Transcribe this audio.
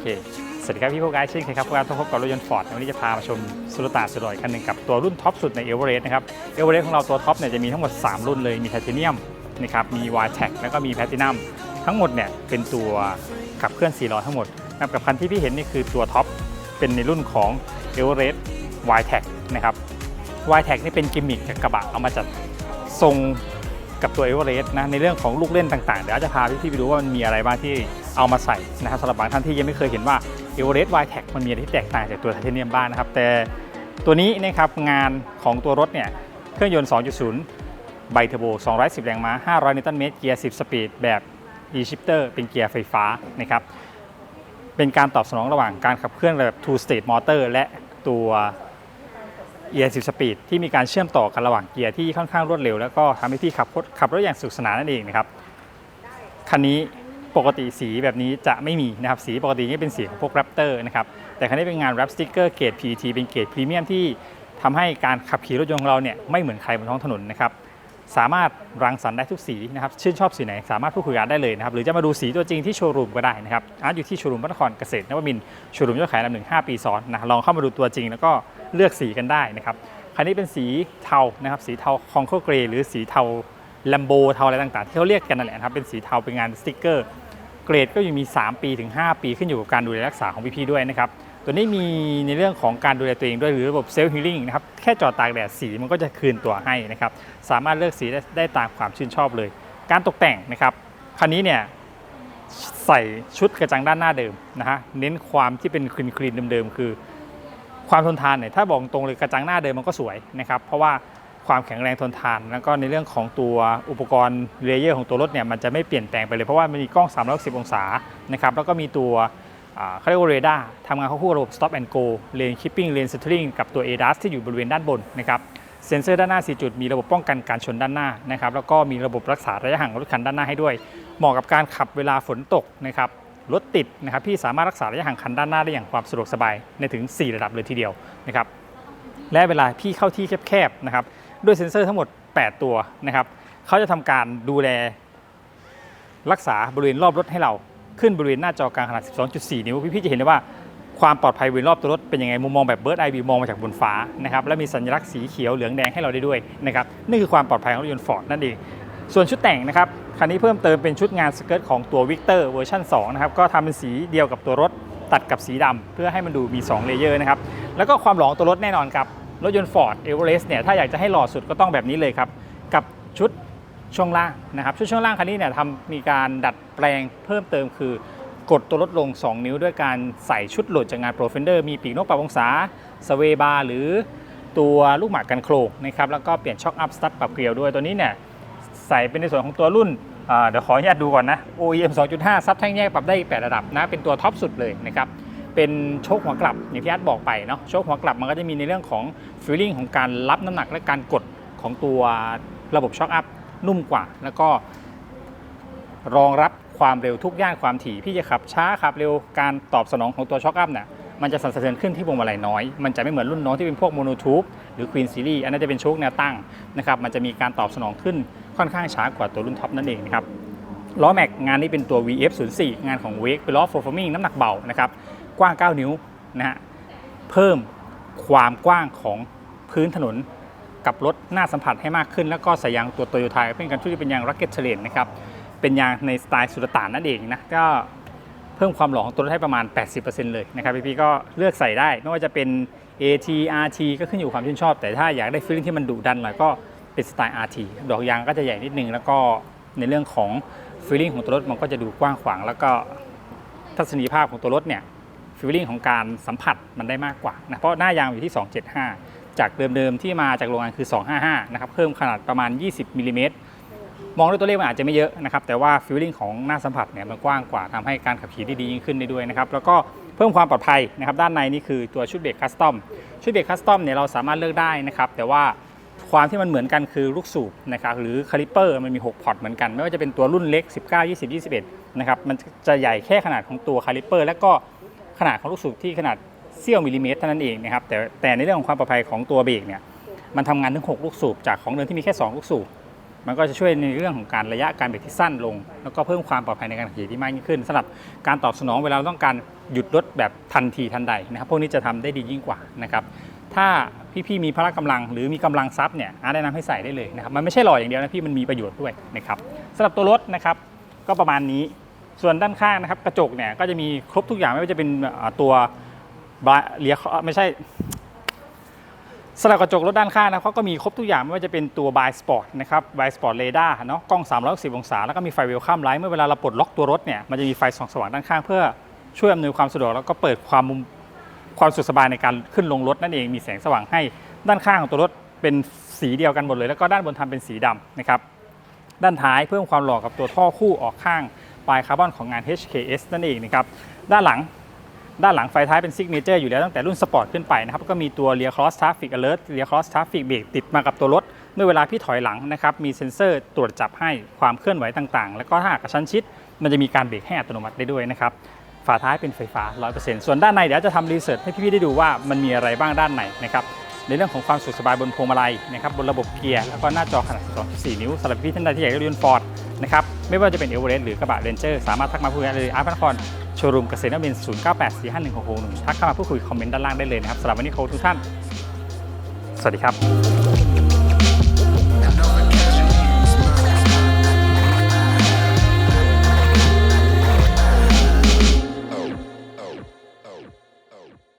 เคสวัสดีครับพี่พวกไกด์เช่นเคยครับพวกเราต้องพบกับรถยนต์ฟอร์ดวันนี้จะพามาชมสุลตาสุดหล่ออีกคันหนึ่งกับตัวรุ่นท็อปสุดในเอเวอเรสต์นะครับเอเวอเรสต์ของเราตัวท็อปเนี่ยจะมีทั้งหมด 3 รุ่นเลยมีไทเทเนียมนะครับมีวายแท็กแล้วก็มีแพลตินัมทั้งหมดเนี่ยเป็นตัวขับเคลื่อน4ล้อทั้งหมดนะครับกับคันที่พี่เห็นนี่คือตัวท็อปเป็นในรุ่นของเอเวอเรสต์วายแท็กนะครับวายแท็กนี่เป็นกิมมิคจากกระบะเอามาจัดทรงกับตัวเอเวอเรสต์นะในเรื่องของลูกเล่นต่างๆเดี๋ยวจะพาพี่ๆไปดูว่ามันมีอะไรบ้างที่ เอามาใส่นะครับสำหรับบางท่านที่ยังไม่เคยเห็นว่าเอเวอเรสต์วายแท็กมันมีอะไรที่แตกต่างจากตัวไทเทเนียมบ้างนะครับ แต่ตัวนี้นะครับงานของตัวรถเนี่ยเครื่องยนต์ 2.0 ไบเทอร์โบ 210 แรงม้า 500 นิวตันเมตร เกียร์ 10 สปีด แบบ e-shifter เป็นเกียร์ไฟฟ้านะครับ เป็นการตอบสนองระหว่างการขับเคลื่อนแบบ two state motor และตัว e 10 Speed ที่มีการเชื่อมต่อกันระหว่างเกียร์ที่ค่อนข้างรวดเร็ว แล้วก็ทำให้พี่ขับรถขับรถอย่างสุขสนานนั่นเองนะครับ คันนี้ ปกติสีแบบนี้จะไม่มีนะครับสีปกตินี่เป็นสีของพวก Raptor นะครับแต่คันนี้เป็นงาน Rap Sticker เกรด PET เป็นเกรดพรีเมียมที่ทำให้การขับขี่รถยนต์ของเราเนี่ยไม่เหมือนใครบนท้องถนนนะครับสามารถรังสรรค์ได้ทุกสีนะครับชื่นชอบสีไหนสามารถพูดคุยกันได้เลยนะครับหรือจะมาดูสีตัวจริงที่โชว์รูมก็ได้นะครับอาร์ตอยู่ที่โชว์รูมพระนครเกษตรนวมินทร์โชว์รูมยอดขายลำหนึ่งห้าปีซ้อนนะลองเข้ามาดูตัวจริงแล้วก็เลือกสีกันได้นะครับคันนี้เป็นสีเทานะครับสีเทาคองโคเกรหรือสีเทาแลมโบเทาอะไรต่างๆ ที่เขาเรียกกันนั่นแหละนะครับเป็นสีเทาเป็นงานสติกเกอร์ เกรดก็ยังมี 3 ปีถึง 5 ปีขึ้นอยู่กับการดูแลรักษาของพี่ๆด้วยนะครับตัวนี้มีในเรื่องของการดูแลตัวเองด้วยหรือระบบเซลล์ฮีลิ่งนะครับแค่จอดตากแดดสีมันก็จะคืนตัวให้นะครับสามารถเลือกสีได้ไดตามความชื่นชอบเลย การตกแต่งนะครับคันนี้เนี่ยใส่ชุดกระจังด้านหน้าเดิมนะฮะเน้นความที่เป็นคลีนคลีนเดิมๆคือ ความทนทานเนี่ยถ้าบอกตรงเลยกระจังหน้าเดิมมันก็สวยนะครับเพราะว่า ความแข็งแรงทนทาน แล้วก็ในเรื่องของตัวอุปกรณ์เลเยอร์ของตัวรถเนี่ยมันจะไม่เปลี่ยนแปลงไปเลย เพราะว่ามันมีกล้อง 360 องศานะครับแล้วก็มีตัวเขาเรียกว่าเรดาร์ทำงานควบคู่ระบบ stop and go lane keeping lane centering กับตัว ADAS ที่อยู่บริเวณด้านบนนะครับเซ็นเซอร์ด้านหน้า 4 จุด มีระบบป้องกันการชนด้านหน้านะครับแล้วก็มีระบบรักษาระยะห่างของรถคันด้านหน้าให้ด้วย เหมาะกับการขับเวลาฝนตกนะครับรถติดนะครับพี่สามารถรักษาระยะห่างคันด้านหน้าได้อย่างความสะดวกสบายในถึง 4 ระดับเลยทีเดียวนะครับและเวลาพี่เข้าที่แคบๆนะครับ ด้วยเซ็นเซอร์ทั้งหมด 8 ตัวนะครับเขาจะทำการดูแลรักษาบริเวณรอบรถให้เราขึ้นบริเวณหน้าจอกลางขนาด 12.4 นิ้ว พี่ๆจะเห็นได้ว่าความปลอดภัยบริเวณรอบตัวรถเป็นยังไงมุมมองแบบเบิร์ดไอวีมองมาจากบนฟ้านะครับและมีสัญลักษณ์สีเขียวเหลืองแดงให้เราได้ด้วยนะครับนี่คือความปลอดภัยของรถยนต์ฟอร์ดนั่นเองส่วนชุดแต่งนะครับคันนี้เพิ่มเติมเป็นชุดงานสเกิร์ตของตัววิกเตอร์เวอร์ชัน2นะครับก็ทำเป็นสีเดียวกับตัวรถตัดกับสีดำเพื่อให้มันดูมี 2 เลเยอร์นะครับแล้วก็ความหลองตัวรถแน่นอนครับ รถยนต์ Ford e v e r e s t เนี่ยถ้าอยากจะให้หล่อสุดก็ต้องแบบนี้เลยครับ กับชุดช่วงล่างนะครับชุดช่วงล่างคันนี้เนี่ยทำมีการดัดแปลงเพิ่มเติมคือกดตัวรถลง 2 นิ้วด้วยการใส่ชุดโหลดจากงาน Pro Fender มีปีกนกปรับองศาสเวบาร์หรือตัวลูกหมากกันโครงนะครับแล้วก็เปลี่ยนช็อคอัพสตั๊ดปรับเกลียวด้วยตัวนี้เนี่ยใส่เป็นในส่วนของตัวรุ่นเดี๋ยวขออนุญาตดูก่อนนะ OEM 2.5 ซับแท่งแยกปรับได้อีก8ระดับนะ เป็นตัวท็อปสุดเลยนะครับ เป็นโชคหัวกลับอย่างที่อาร์ตบอกไปเนาะโชคหัวกลับมันก็จะมีในเรื่องของฟีลลิ่งของการรับน้ำหนักและการกดของตัวระบบช็อคอัพนุ่มกว่า แล้วก็รองรับความเร็วทุกย่านความถี่พี่จะขับช้าขับเร็วการตอบสนองของตัวช็อคอัพเนี่ยมันจะสั่นสะเทือนขึ้นที่พวงมาลัยน้อย มันจะไม่เหมือนรุ่นน้องที่เป็นพวกโมโนทูบหรือ Queen Series อันนั้นจะเป็นโชคแนวตั้งนะครับมันจะมีการตอบสนองขึ้นค่อนข้างช้ากว่าตัวรุ่นท็อปนั่นเองนะครับล้อแม็กงานนี้เป็นตัว VF04 งานของ Wake เป็นล้อ performing น้ำหนักเบานะครับ กว้าง 9 นิ้วนะฮะเพิ่มความกว้างของพื้นถนนกับรถหน้าสัมผัสให้มากขึ้น แล้วก็ใส่ยางตัวโตโยต้าเป็นการช่วยเป็นยาง Rocket Terrain นะครับ เป็นยางในสไตล์สุลต่านนั่นเองนะก็เพิ่มความหล่อของตัวรถให้ประมาณ 80%เลยนะครับพี่ๆก็เลือกใส่ได้ ไม่ว่าจะเป็น AT RT ก็ขึ้นอยู่ความชื่นชอบ แต่ถ้าอยากได้ฟีลลิ่งที่มันดุดันหน่อยก็เป็นสไตล์ RT ดอกยางก็จะใหญ่นิดนึง แล้วก็ในเรื่องของฟีลลิ่งของตัวรถมันก็จะดูกว้างขวาง แล้วก็ทัศนียภาพของตัวรถเนี่ย ฟีลลิ่งของการสัมผัสมันได้มากกว่านะเพราะหน้ายางอยู่ที่ 275 จากเดิมๆที่มาจากโรงงานคือ 255 นะครับเพิ่มขนาดประมาณ 20มิลลิเมตรมองด้วยตัวเลขมันอาจจะไม่เยอะนะครับแต่ว่าฟีลลิ่งของหน้าสัมผัสเนี่ยมันกว้างกว่าทำให้การขับขี่ได้ดียิ่งขึ้นได้ด้วยนะครับแล้วก็เพิ่มความปลอดภัยนะครับด้านในนี่คือตัวชุดเบรกคัสตอมชุดเบรกคัสตอมเนี่ยเราสามารถเลือกได้นะครับแต่ว่าความที่มันเหมือนกันคือลูกสูบนะครับหรือคาลิเปอร์มันมี 6 พอร์ตเหมือนกัน ไม่ว่าจะเป็นตัวรุ่นเล็ก 19 20 21 นะครับมันจะใหญ่แค่ขนาดของตัวคาลิเปอร์ และก็ ขนาดของลูกสูบที่ขนาดเสี้ยวมิลลิเมตรเท่านั้นเองนะครับแต่แต่ในเรื่องของความปลอดภัยของตัวเบรกเนี่ยมันทำงานถึง 6 ลูกสูบจากของเดิมที่มีแค่ 2 ลูกสูบมันก็จะช่วยในเรื่องของการระยะการเบรกที่สั้นลง แล้วก็เพิ่มความปลอดภัยในการขับขี่ที่มากยิ่งขึ้นสำหรับการตอบสนองเวลาต้องการหยุดรถแบบทันทีทันใดนะครับพวกนี้จะทำได้ดียิ่งกว่านะครับถ้าพี่ๆมีพละกำลังหรือมีกำลังทรัพย์เนี่ยอาแนะนำให้ใส่ได้เลยนะครับมันไม่ใช่หล่ออย่างเดียวนะพี่มันมีประโยชน์ด้วยนะครับสำหรับตัวรถนะครับก็ประมาณนี้ ส่วนด้านข้างนะครับกระจกเนี่ยก็จะมีครบทุกอย่างไม่ว่าจะเป็นตัวบาเลียไม่ใช่สำหรับกระจกรถด้านข้างนะเขาก็มีครบทุกอย่างไม่ว่าจะเป็นตัวบายสปอร์ตนะครับบายสปอร์ตเรดาร์เนาะกล้อง 360 องศา แล้วก็มีไฟเวลคัมไลท์เมื่อเวลาเราปลดล็อกตัวรถเนี่ยมันจะมีไฟส่องสว่างด้านข้างเพื่อช่วยอำนวยความสะดวกแล้วก็เปิดความมุมความสุขสบายในการขึ้นลงรถนั่นเองมีแสงสว่างให้ด้านข้างของตัวรถเป็นสีเดียวกันหมดเลย แล้วก็ด้านบนทำเป็นสีดำนะครับด้านท้ายเพิ่มความหล่อกับตัวท่อคู่ออกข้าง ปลายคาร์บอนของงาน HKS นั่นเองนะครับด้านหลังด้านหลังไฟท้ายเป็นซิกเนเจอร์อยู่แล้วตั้งแต่รุ่นสปอร์ตขึ้นไปนะครับก็มีตัว Rear Cross Traffic Alert Rear Cross Traffic Brake ติดมากับตัวรถเมื่อเวลาพี่ถอยหลังนะครับมีเซ็นเซอร์ตรวจจับให้ความเคลื่อนไหวต่างๆ แล้วก็ถ้าหากกระชั้นชิด มันจะมีการเบรกให้อัตโนมัติได้ด้วยนะครับฝาท้ายเป็นไฟฟ้า 100%ส่วนด้านในเดี๋ยวจะทำรีเสิร์ชให้พี่ๆได้ดูว่ามันมีอะไรบ้างด้านในนะครับ ในเรื่องของความสุขสบายบนพวงมาลัยนะครับบนระบบเกียร์แล้วก็หน้าจอขนาด 12.4 นิ้วสำหรับพี่ท่านใดที่อยากได้รถยนต์ฟอร์ดนะครับไม่ว่าจะเป็นเอเวอเรสต์หรือกระบะเรนเจอร์สามารถทักมาพูดคุยได้เลยอาร์ตพระนครโชว์รูมเกษตรนวิน0984516661ทักเข้ามาพูดคุยคอมเมนต์ด้านล่างได้เลยนะครับสำหรับวันนี้ขอบคุณทุกท่าน สวัสดีครับ